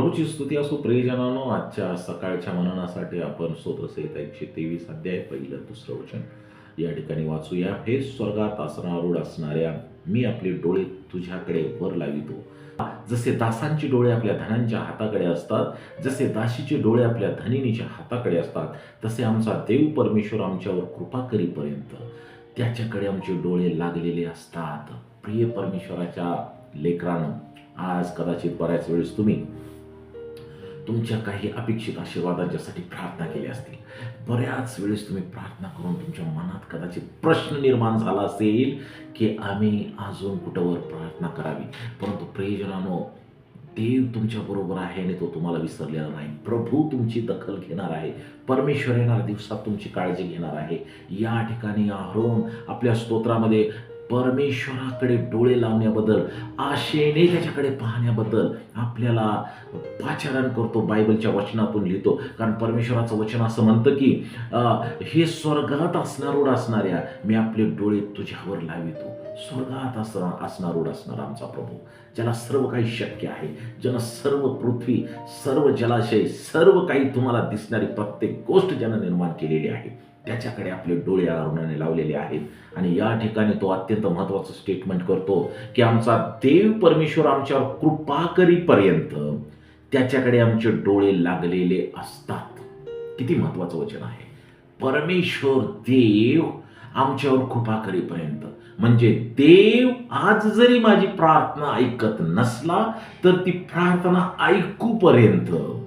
प्रभूची स्तुती असो प्रियजनानो आजच्या सकाळच्या मननासाठी आपण स्तोत्रसहित एकशे तेवीस अध्याय पहिलं दुसरं वचन. या ठिकाणी वाचूया. हे स्वर्गात असणारूढ असणाऱ्या मी आपले डोळे तुझ्याकडे वर लावितो. जसे दासांचे डोळे आपल्या धनांच्या हाताकडे असतात जसे दाशीचे डोळे आपल्या धनिनीच्या हाताकडे असतात तसे आमचा देव परमेश्वर आमच्यावर कृपा करीपर्यंत. त्याच्याकडे आमचे डोळे लागलेले असतात. प्रिय परमेश्वराच्या लेकरानं आज कदाचित बऱ्याच वेळेस तुम्ही तुमच्या काही अपेक्षित आशीर्वादांच्यासाठी प्रार्थना केली असतील. बऱ्याच वेळेस तुम्ही प्रार्थना करून तुमच्या मनात कदाचित प्रश्न निर्माण झाला असेल की आम्ही अजून कुठंवर प्रार्थना करावी. परंतु प्रयोजनानो देव तुमच्या बरोबर आहे आणि तो तुम्हाला विसरलेला नाही. प्रभू तुमची दखल घेणार आहे. परमेश्वर येणार दिवसात तुमची काळजी घेणार आहे. या ठिकाणी आहरोन आपल्या स्तोत्रामध्ये परमेश्वराकडे डोळे लावण्याबद्दल आशेने त्याच्याकडे पाहण्याबद्दल आपल्याला पाचारण करतो बायबलच्या वचनातून लिहितो. कारण परमेश्वराचं वचन असं म्हणतं की हे स्वर्गात असणारूढ असणाऱ्या मी आपले डोळे तुझ्यावर लावितो. स्वर्गात असणार असणारोड असणार आमचा प्रभू. ज्याला सर्व काही शक्य आहे ज्यानं सर्व पृथ्वी सर्व जलाशय सर्व काही तुम्हाला दिसणारी प्रत्येक गोष्ट ज्यानं निर्माण केलेली आहे. त्याच्याकडे आपले डोळे अरुणाने लावलेले आहेत. आणि या ठिकाणी तो अत्यंत महत्त्वाचं स्टेटमेंट करतो की आमचा देव परमेश्वर आमच्यावर कृपा करीपर्यंत त्याच्याकडे आमचे डोळे लागलेले असतात. किती महत्त्वाचं वचन आहे. परमेश्वर देव आमच्यावर कृपा करीपर्यंत. म्हणजे देव आज जरी माझी प्रार्थना ऐकत नसला तर ती प्रार्थना ऐकूपर्यंत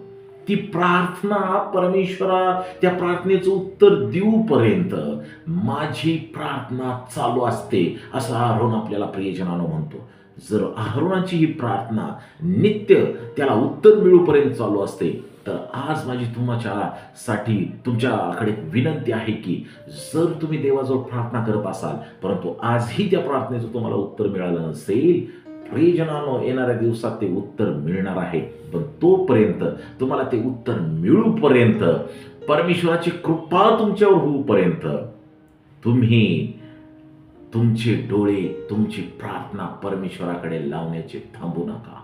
ती प्रार्थना परमेश्वरा त्या प्रार्थनेचं उत्तर देऊपर्यंत माझी प्रार्थना चालू असते असं आरोण आपल्याला प्रियजनानं म्हणतो. जर आरोनाची ही प्रार्थना नित्य त्याला उत्तर मिळूपर्यंत चालू असते तर आज माझी तुमच्यासाठी तुमच्याकडे विनंती आहे की जर तुम्ही देवाजवळ प्रार्थना करत असाल परंतु आजही त्या प्रार्थनेचं तुम्हाला उत्तर मिळालं नसेल प्रियजनानो येणाऱ्या दिवसात ते उत्तर मिळणार आहे. पण तोपर्यंत तुम्हाला ते उत्तर मिळूपर्यंत परमेश्वराची कृपा तुमच्यावर होऊपर्यंत तुम्ही तुमचे डोळे तुमची प्रार्थना परमेश्वराकडे लावण्याचे थांबू नका.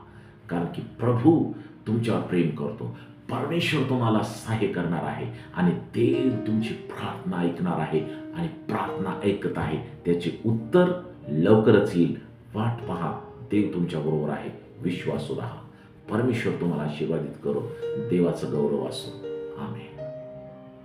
कारण की प्रभू तुमच्यावर प्रेम करतो. परमेश्वर तुम्हाला सहाय्य करणार आहे आणि ते तुमची प्रार्थना ऐकणार आहे आणि प्रार्थना ऐकत आहे. त्याचे उत्तर लवकरच येईल. वाट पहा. देव तुमच्याबरोबर आहे. विश्वासू राहा. परमेश्वर तुम्हाला आशीर्वादित करो. देवाचं गौरव असो. आम्ही